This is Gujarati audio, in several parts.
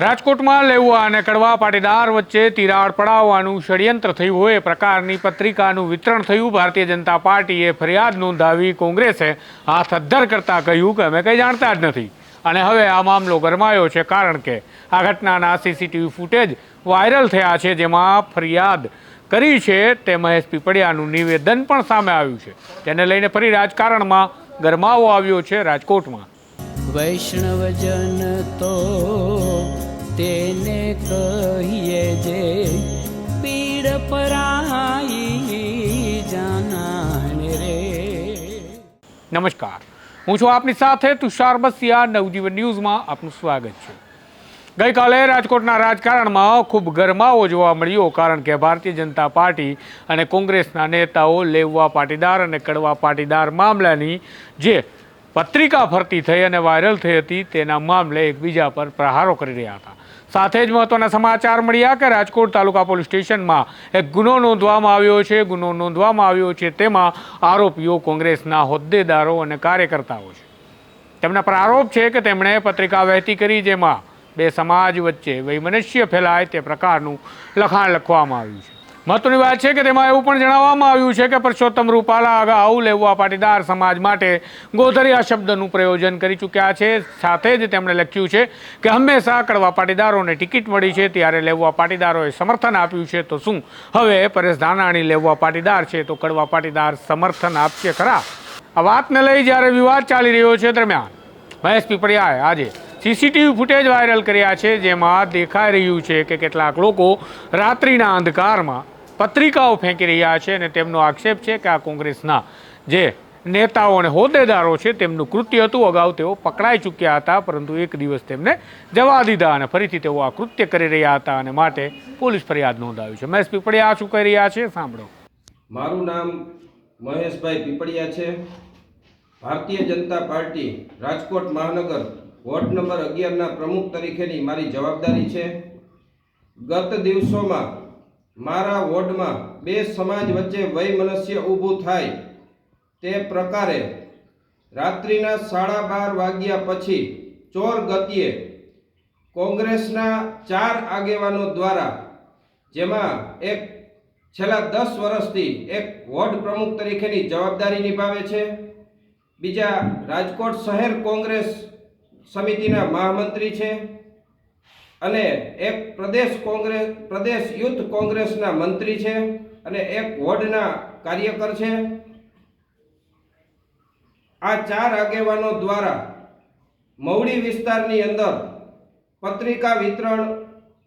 રાજકોટમાં લેવા અને કડવા પાટીદાર વચ્ચે તિરાડ પડાવવાનું ષડયંત્ર થયું હોય એ પ્રકારની પત્રિકાનું વિતરણ થયું. ભારતીય જનતા પાર્ટીએ ફરિયાદ નોંધાવી કોંગ્રેસે હાથ અદ્ધર કરતાં કહ્યું કે અમે કંઈ જાણતા જ નથી. અને હવે આ મામલો ગરમાયો છે કારણ કે આ ઘટનાના સીસીટીવી ફૂટેજ વાયરલ થયા છે, જેમાં ફરિયાદ કરી છે તે મહેશ પીપળિયાનું નિવેદન પણ સામે આવ્યું છે. તેને લઈને ફરી રાજકારણમાં ગરમાવો આવ્યો છે રાજકોટમાં. વૈષ્ણવજન તો કહીએ જે પીડ પરાઈ જાનાને રે. નમસ્કાર. હું છું આપની સાથે તુષાર બસિયા, નવજીવન ન્યૂઝમાં આપનું સ્વાગત છે. ગઈકાલે રાજકોટના રાજકારણમાં ખૂબ ગરમાવો જોવા મળ્યો, કારણ કે ભારતીય જનતા પાર્ટી અને કોંગ્રેસના નેતાઓ લેવવા પાટીદાર અને કડવા પાટીદાર મામલાની જે પત્રિકા ફરતી થઈ અને વાયરલ થઈ હતી, તેના મામલે એકબીજા પર પ્રહારો કરી રહ્યા હતા. સાથે જ મહત્વના સમાચાર મળ્યા કે રાજકોટ તાલુકા પોલીસ સ્ટેશનમાં એક ગુનો નોંધવામાં આવ્યો છે. ગુનો નોંધવામાં આવ્યો છે તેમાં આરોપીઓ કોંગ્રેસના હોદ્દેદારો અને કાર્યકર્તાઓ છે. તેમના પર આરોપ છે કે તેમણે પત્રિકા વહેતી કરી જેમાં બે સમાજ વચ્ચે વૈમનસ્ય ફેલાય તે પ્રકારનું લખાણ લખવામાં આવ્યું છે. મહત્વની વાત છે કે તેમાં એવું પણ જણાવવામાં આવ્યું છે કે પરસોત્તમ રૂપાલા અગાઉ લેવા પાટીદાર સમાજ માટે ગોધરિયા શબ્દનું પ્રયોજન કરી ચૂક્યા છે. સાથે જ તેમણે લખ્યું છે કે હંમેશા કડવા પાટીદારોને ટિકિટ મળી છે, ત્યારે લેવા પાટીદારોએ સમર્થન આપ્યું છે. તો શું? હવે પરેશ ધાનાણી લેવા પાટીદાર છે, તો કડવા પાટીદાર સમર્થન આપશે ખરા? આ વાતને લઈ જ્યારે વિવાદ ચાલી રહ્યો છે દરમિયાન, મહેશ પીપળિયાએ આજે સીસીટીવી ફૂટેજ વાયરલ કર્યા છે, જેમાં દેખાઈ રહ્યું છે કે કેટલાક લોકો રાત્રિના અંધકારમાં પત્રિકાઓ ફેંકી રહ્યા છે અને તેમનો આક્ષેપ છે કે આ કોંગ્રેસના જે નેતાઓ અને હોદ્દેદારો છે તેમનું કૃત્ય હતું. અગાઉ તેઓ પકડાઈ ચૂક્યા હતા, પરંતુ એક દિવસ તેમને જવા દીધા અને ફરીથી તેઓ આ કૃત્ય કરી રહ્યા હતા અને માટે પોલીસ ફરિયાદ નોંધાવી છે. મહેશ પીપળિયા શું કહી રહ્યા છે? સાંભળો. મારું નામ મહેશભાઈ પીપળિયા છે. ભારતીય જનતા પાર્ટી રાજકોટ મહાનગર વોર્ડ નંબર અગિયારના પ્રમુખ તરીકેની મારી જવાબદારી છે. ગત દિવસોમાં મારા વોર્ડમાં બે સમાજ વચ્ચે વયમનસ્ય ઊભું થાય તે પ્રકારે રાત્રિના સાડા બાર વાગ્યા પછી ચોર ગતિએ કોંગ્રેસના ચાર આગેવાનો દ્વારા, જેમાં એક છેલ્લા દસ વર્ષથી એક વોર્ડ પ્રમુખ તરીકેની જવાબદારી નિભાવે છે, બીજા રાજકોટ શહેર કોંગ્રેસ સમિતિના મહામંત્રી છે અને એક પ્રદેશ કોંગ્રેસ, પ્રદેશ યુથ કોંગ્રેસના મંત્રી છે અને એક વોર્ડના કાર્યકર છે. આ ચાર આગેવાનો દ્વારા મવડી વિસ્તારની અંદર પત્રિકા વિતરણ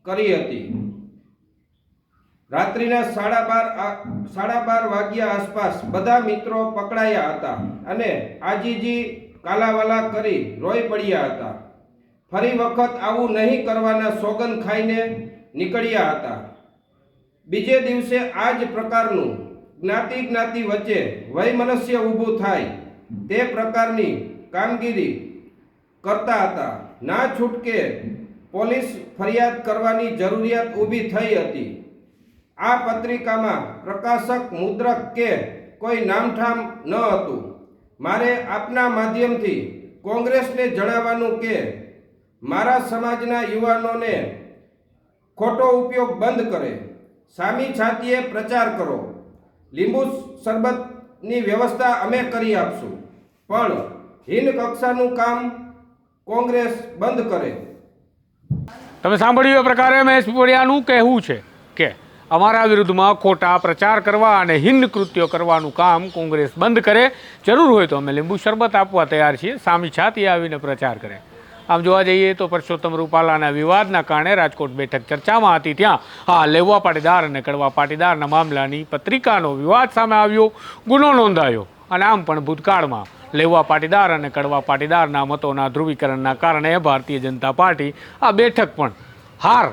કરી હતી. રાત્રિના સાડા બાર સાડા બાર વાગ્યા આસપાસ બધા મિત્રો પકડાયા હતા અને આજીજી કાલાવાલા કરી રોઈ પડ્યા હતા. ફરી વખત આવું નહીં કરવાના સોગન ખાઈને નીકળ્યા હતા. બીજે દિવસે આ જ પ્રકારનું જ્ઞાતિ જ્ઞાતિ વચ્ચે વયમનસ્ય ઊભું થાય તે પ્રકારની કામગીરી કરતા હતા. ના છૂટકે પોલીસ ફરિયાદ કરવાની જરૂરિયાત ઊભી થઈ હતી. આ પત્રિકામાં પ્રકાશક, મુદ્રક કે કોઈ નામઠામ ન હતું. મારે આપના માધ્યમથી કોંગ્રેસને જણાવવાનું કે મારા સમાજના યુવાનોને ખોટો ઉપયોગ બંધ કરે. સામી છાતીએ પ્રચાર કરો. લીંબુ શરબતની વ્યવસ્થા અમે કરી આપશું. પણ હિન કક્ષાનું કામ કોંગ્રેસ બંધ કરે. તમે સાંભળ્યું એ પ્રકારે મહેશ પીપળિયાનું કહેવું છે કે અમારા વિરુદ્ધમાં ખોટા પ્રચાર કરવા અને હિન્દ કૃત્યો કરવાનું કામ કોંગ્રેસ બંધ કરે. જરૂર હોય તો અમે લીંબુ શરબત આપવા તૈયાર છીએ. સામી છાતી આવીને પ્રચાર કરે. આમ જોવા જઈએ તો પરસોત્તમ રૂપાલાના વિવાદના કારણે રાજકોટ બેઠક ચર્ચામાં હતી. ત્યાં હા, લેવા પાટીદાર અને કડવા પાટીદારના મામલાની પત્રિકાનો વિવાદ સામે આવ્યો, ગુનો નોંધાયો અને આમ પણ ભૂતકાળમાં લેવા પાટીદાર અને કડવા પાટીદારના મતોના ધ્રુવીકરણના કારણે ભારતીય જનતા પાર્ટી આ બેઠક પણ હાર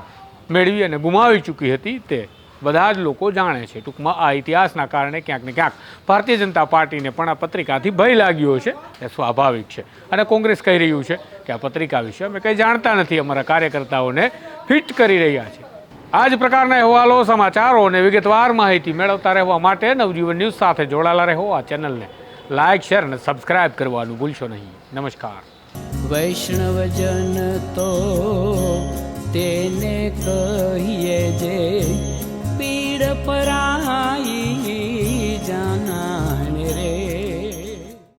મેળવી અને ગુમાવી ચૂકી હતી તે બધા જ લોકો જાણે છે. ટૂંકમાં આ ઇતિહાસના કારણે ક્યાંક ને ક્યાંક ભારતીય જનતા પાર્ટીને પણ આ પત્રિકાથી ભય લાગ્યો છે. એ સ્વાભાવિક છે. અને કોંગ્રેસ કહી રહ્યું છે કે આ પત્રિકા વિશે અમે કંઈ જાણતા નથી. અમારા કાર્યકર્તાઓને ફિટ કરી રહ્યા છે. આ જ પ્રકારના અહેવાલો, સમાચારો અને વિગતવાર માહિતી મેળવતા રહેવા માટે નવજીવન ન્યૂઝ સાથે જોડાયેલા રહો આ ચેનલને. લાઇક શેર અને સબસ્ક્રાઇબ કરવાનું ભૂલશો નહીં. નમસ્કાર. વૈષ્ણવજન તો કહીએ જે